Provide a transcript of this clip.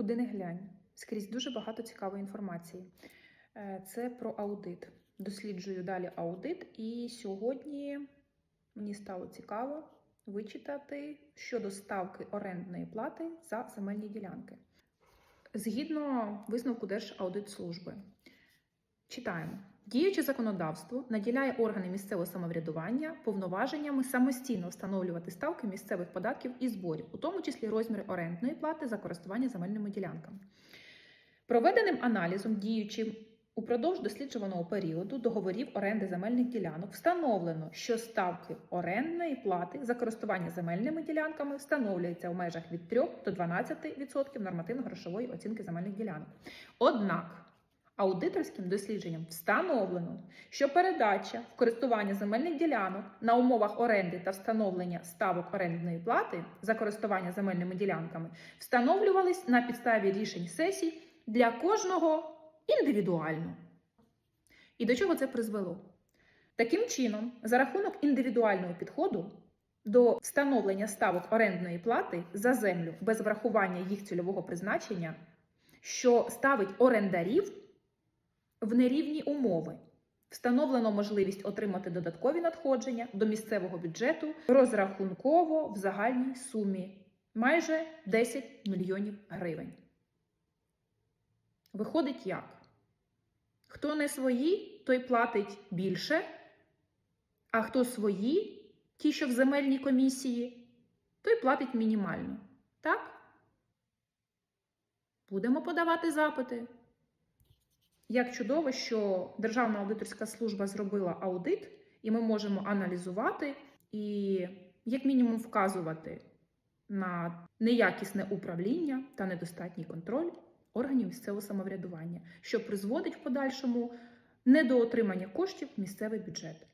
Куди не глянь, скрізь дуже багато цікавої інформації. Е, Це про аудит. Досліджую далі аудит, і сьогодні мені стало цікаво вичитати щодо ставки орендної плати за земельні ділянки. Згідно висновку Держаудитслужби, читаємо. Діюче законодавство наділяє органи місцевого самоврядування повноваженнями самостійно встановлювати ставки місцевих податків і зборів, у тому числі розміри орендної плати за користування земельними ділянками. Проведеним аналізом діючим упродовж досліджуваного періоду договорів оренди земельних ділянок встановлено, що ставки орендної плати за користування земельними ділянками встановлюються в межах від 3 до 12% нормативно-грошової оцінки земельних ділянок. Однак аудиторським дослідженням встановлено, що передача в користування земельних ділянок на умовах оренди та встановлення ставок орендної плати за користування земельними ділянками встановлювались на підставі рішень сесій для кожного індивідуально. І до чого це призвело? Таким чином, за рахунок індивідуального підходу до встановлення ставок орендної плати за землю без врахування їх цільового призначення, що ставить орендарів в нерівні умови. Встановлено можливість отримати додаткові надходження до місцевого бюджету розрахунково в загальній сумі майже 10 мільйонів гривень. Виходить як? Хто не свої, той платить більше, а хто свої, ті, що в земельній комісії, той платить мінімально. Так? Будемо подавати запити. Як чудово, що Державна аудиторська служба зробила аудит, і ми можемо аналізувати і, як мінімум, вказувати на неякісне управління та недостатній контроль органів місцевого самоврядування, що призводить в подальшому недоотримання коштів в місцевий бюджет.